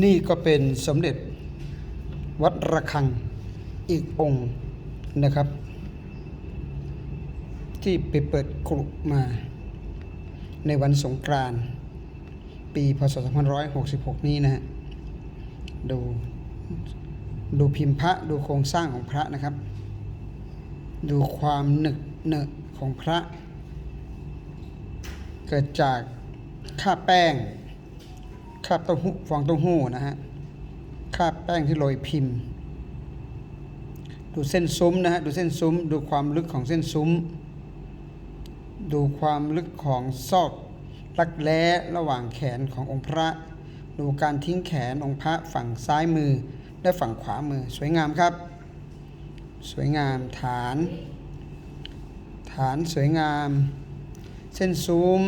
นี่ก็เป็นสมเด็จวัดระฆังอีกองค์นะครับ ที่ไปเปิดกรุมาในวันสงกรานต์ปีพศ2566 นี้นะฮะดูดูพิมพ์พระดูโครงสร้างของพระนะครับ ดูความหนึกเหนอะของพระ เกิดจากค่าแป้ง คาบเต้าหู้ฟองเต้าหู้นะฮะคาบแป้งที่โรยพิมพ์ ดูเส้นซุ้มนะฮะดูเส้นซุ้ม ดูความลึกของเส้นซุ้ม ดูความลึกของซอกรักแร้ระหว่างแขนขององค์พระ ดูการทิ้งแขนองค์พระฝั่งซ้ายมือและฝั่งขวามือสวยงามครับ สวยงามฐาน ฐานสวยงาม เส้นซุ้ม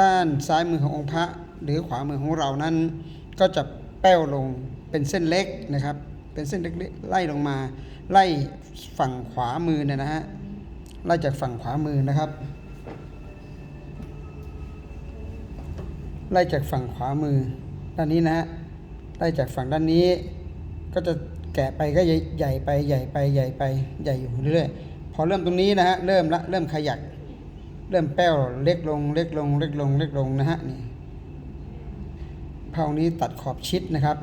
ด้านซ้ายมือขององค์พระ หรือขวามือของเรานั้นก็จะแป้วลงเป็นเส้นเล็กนะครับ เป็นเส้นเล็กๆไล่ลงมา ไล่ฝั่งขวามือเนี่ยนะฮะไล่จากฝั่งขวามือนะครับ ไล่จากฝั่งขวามือ ด้านนี้นะฮะไล่จากฝั่งด้านนี้ ก็จะแกะไปก็ใหญ่ใหญ่ไปใหญ่ไปใหญ่ไปใหญ่อยู่เรื่อยๆพอเริ่มตรงนี้นะฮะเริ่มละเริ่มขยัก เริ่มแป้วเล็กลงเล็กลงเล็กลงเล็กลงนะฮะนี่ เผานี้ตัดขอบชิดนะครับ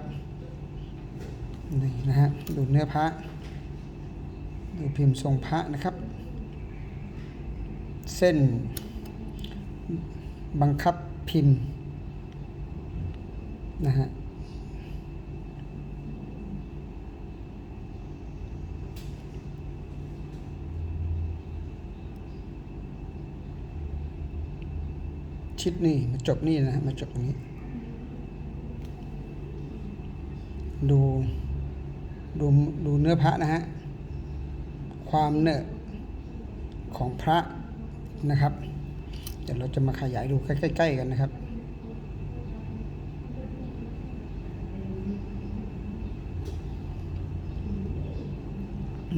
นี่นะฮะดูเนื้อพระดูพิมพ์ทรงพระนะครับ เส้นบังคับพิมพ์นะฮะชิดนี่มาจบนี่นะฮะมาจบตรงนี้ ดูดูดูเนื้อพระนะฮะ ความเนอะของพระนะครับ เดี๋ยวเราจะมาขยายดูใกล้ๆกันนะครับ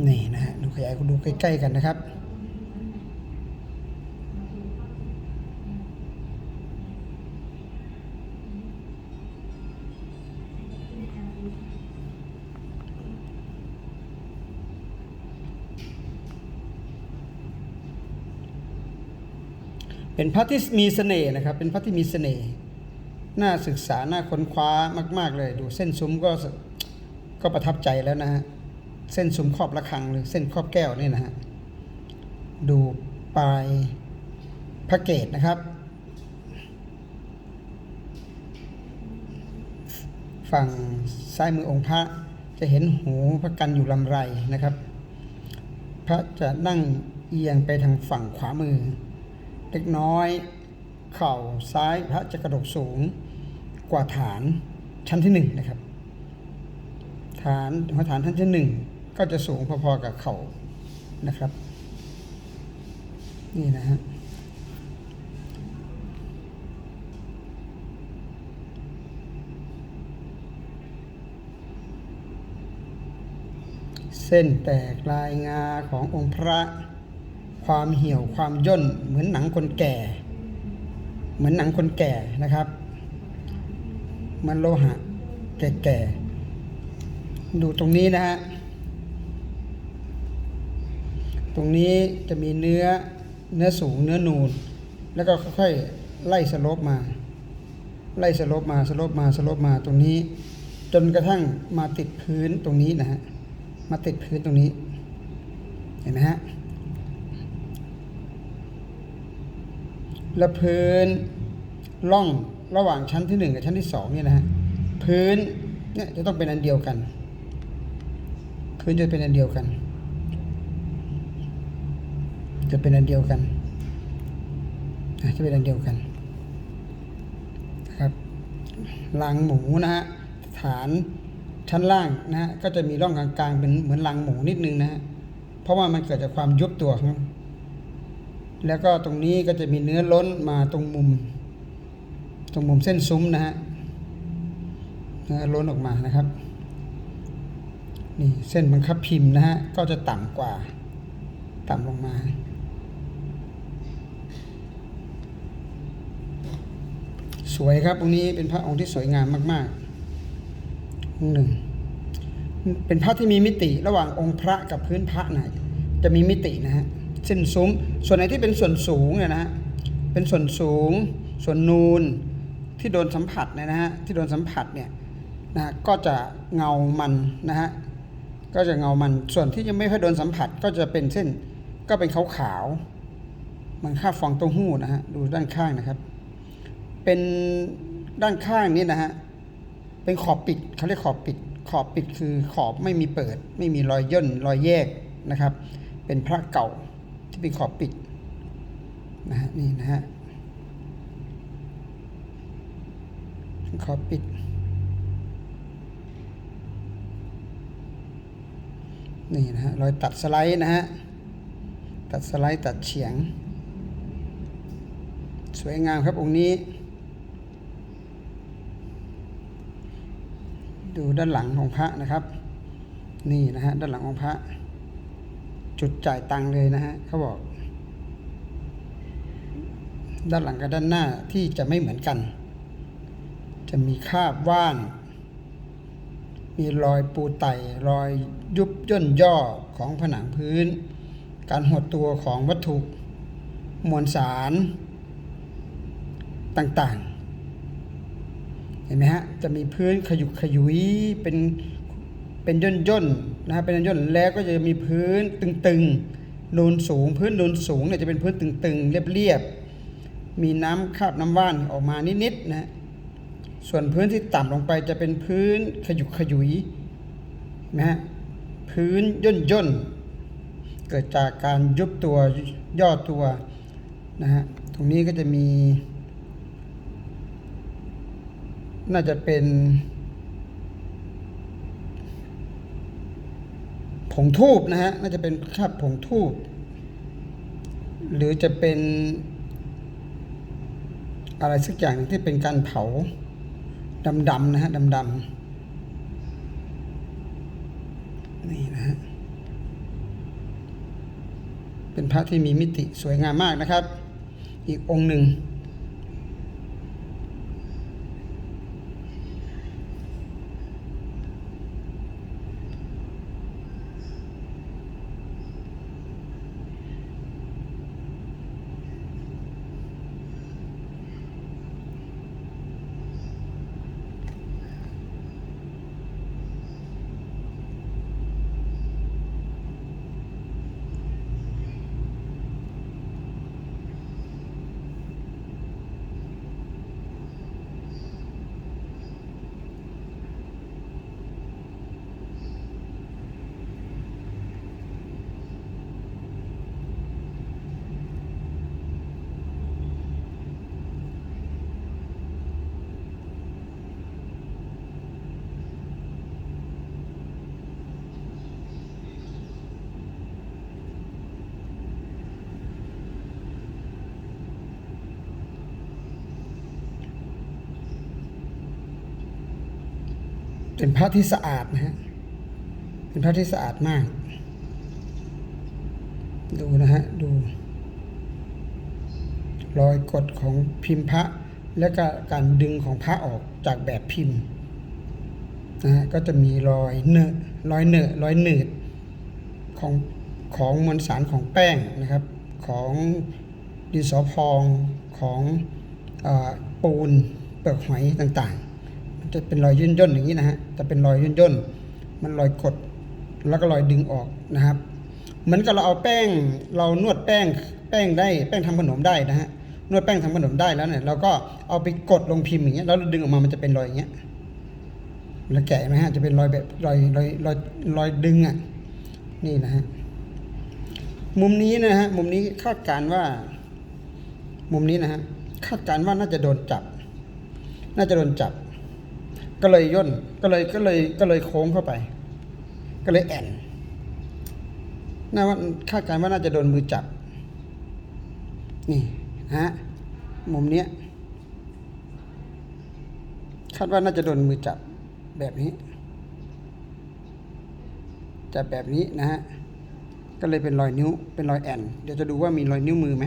นี่นะฮะดูขยายดูใกล้ๆกันนะครับ เป็นพระที่มีเสน่ห์นะครับ เป็นพระที่มีเสน่ห์น่าศึกษาน่าค้นคว้ามาก ๆ เลย ดูเส้นซุ้มก็ก็ประทับใจแล้วนะฮะเส้นซุ้มครอบระฆังหรือเส้นครอบแก้วนี่นะฮะดูปลายพระเกตนะครับ ฝั่งซ้ายมือองค์พระจะเห็นหูพระกันอยู่ลำไรนะครับ พระจะนั่งเอียงไปทางฝั่งขวามือ เล็กน้อย เข่าซ้ายพระจะกระดกสูงกว่าฐานชั้นที่หนึ่งนะครับ ฐานหัวฐานชั้นที่หนึ่งก็จะสูงพอๆกับเข่านะครับ นี่นะฮะเส้นแตกลายงาขององค์พระ ความเหี่ยวความย่นเหมือนหนังคนแก่ เหมือนหนังคนแก่นะครับ มันโลหะแก่ๆดูตรงนี้นะฮะตรงนี้จะมีเนื้อเนื้อสูงเนื้อนูน แล้วก็ค่อยๆไล่สโลปมา ไล่สโลปมาสโลปมาสโลปมาตรงนี้ จนกระทั่งมาติดพื้นตรงนี้นะฮะมาติดพื้นตรงนี้ เห็นไหมฮะ และพื้นร่องระหว่างชั้นที่หนึ่งกับชั้นที่สองเนี่ยนะฮะพื้นเนี่ยจะต้องเป็นอันเดียวกัน พื้นจะเป็นอันเดียวกัน จะเป็นอันเดียวกันอะจะเป็นอันเดียวกันนะครับรางหมูนะฮะฐานชั้นล่างนะฮะก็จะมีร่องกลางๆเป็นเหมือนรางหมูนิดนึงนะฮะเพราะว่ามันเกิดจากความยุบตัวของ แล้วก็ตรงนี้ก็จะมีเนื้อล้นมาตรงมุม ตรงมุมเส้นซุ้มนะฮะเนื้อล้นออกมานะครับนี่เส้นบังคับพิมพ์นะฮะก็จะต่ำกว่า ต่ำลงมา สวยครับองค์นี้เป็นพระองค์ที่สวยงามมากๆองค์หนึ่งเป็นพระที่มีมิติระหว่างองค์พระกับพื้นพระนะจะมีมิตินะฮะ เส้นซุ้ม ส่วนไหนที่เป็นส่วนสูงเนี่ยนะฮะเป็นส่วนสูง ส่วนนูนที่โดนสัมผัสเนี่ยนะฮะที่โดนสัมผัสเนี่ยนะฮะก็จะเงามันนะฮะก็จะเงามันส่วนที่ยังไม่ค่อยโดนสัมผัสก็จะเป็นเส้นก็เป็นขาวๆเหมันค่าบฟองเต้าหู้นะฮะดูด้านข้างนะครับ เป็นด้านข้างนี้นะฮะเป็นขอบปิดเขาเรียกขอบปิด ขอบปิดคือขอบไม่มีเปิด ไม่มีรอยย่นรอยแยกนะครับ เป็นพระเก่า ที่เป็นขอบปิดนะฮะนี่นะฮะขอบปิด นี่นะฮะรอยตัดสไลด์นะฮะ ตัดสไลด์ตัดเฉียง สวยงามครับองค์นี้ ดูด้านหลังของพระนะครับ นี่นะฮะด้านหลังของพระ จุดจ่ายตังเลยนะฮะเขาบอก ด้านหลังกับด้านหน้าที่จะไม่เหมือนกัน จะมีคาบว่านมีรอยปูไตรอยยุบย่นย่อของผนังพื้น การหดตัวของวัตถุ มวลสาร ต่างๆ เห็นไหมฮะ จะมีพื้นขยุกขยุยเป็น เป็นย่นย่นๆนะฮะเป็นย่นย่นๆแล้วก็จะมีพื้นตึงๆนูนสูง พื้นนูนสูงเนี่ยจะเป็นพื้นตึงๆ เรียบๆมีน้ำคาบน้ำว่านออกมานิดๆนะฮะส่วนพื้นที่ต่ำลงไปจะเป็นพื้นขยุกขยุยนะฮะพื้นย่นย่นๆเกิดจากการยุบตัวย่อตัวนะฮะตรงนี้ก็จะมี น่าจะเป็น ผงทูบนะฮะน่าจะเป็นคราบผงทูบหรือจะเป็น อะไรสักอย่างที่เป็นการเผาดำๆนะฮะดำๆนี่นะฮะเป็นพระที่มีมิติสวยงามมากนะครับ อีกองค์หนึ่ง เป็นพระที่สะอาดนะฮะ เป็นพระที่สะอาดมาก ดูนะฮะ ดู รอยกดของพิมพ์พระ และก็การดึงของพระออกจากแบบพิมพ์นะฮะ ก็จะมีรอยเนอะรอยเนอะรอยหนืดของของมวลสารของแป้งนะครับ ของดินสอพองของอปูนเปลือกหอยต่างๆ จะเป็นรอยย่นย่นๆอย่างนี้นะฮะจะเป็นรอยย่นย่นๆมันรอยกดแล้วก็รอยดึงออกนะครับ เหมือนกับเราเอาแป้งเรานวดแป้งแป้งได้แป้งทำขนมได้นะฮะนวดแป้งทำขนมได้แล้วเนี่ยเราก็เอาไปกดลงพิมพ์อย่างเงี้ยแล้วดึงออกมามันจะเป็นรอยอย่างเงี้ยแล้วแกะไหมฮะจะเป็นรอยแบบรอยรอยรอยรอยดึงอะนี่นะฮะมุมนี้นะฮะมุมนี้คาดการณ์ว่า มุมนี้นะฮะคาดการณ์ว่าน่าจะโดนจับ น่าจะโดนจับ ก็เลยย่นก็เลยก็เลยก็เลยโค้งเข้าไป ก็เลยแอนน่าว่าคาดการณ์ว่าน่าจะโดนมือจับ นี่ฮะมุมเนี้ยคาดว่าน่าจะโดนมือจับแบบนี้ จับแบบนี้นะฮะก็เลยเป็นรอยนิ้วเป็นรอยแอนเดี๋ยวจะดูว่ามีรอยนิ้วมือไหม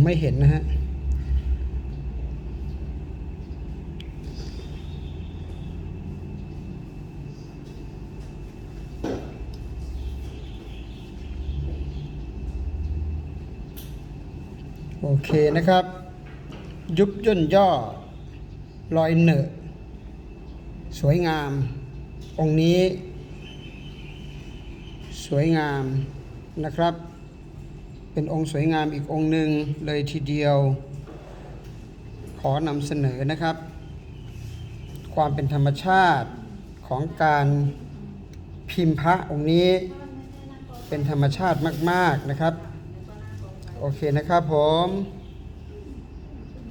องไม่เห็นนะฮะโอเคนะครับ ยุบย่นย่อรอยเนอะสวยงาม องค์นี้ สวยงามนะครับ เป็นองค์สวยงามอีกองค์หนึ่งเลยทีเดียว ขอนำเสนอนะครับ ความเป็นธรรมชาติของการพิมพ์พระองค์นี้ เป็นธรรมชาติมาก ๆนะครับ โอเคนะครับผม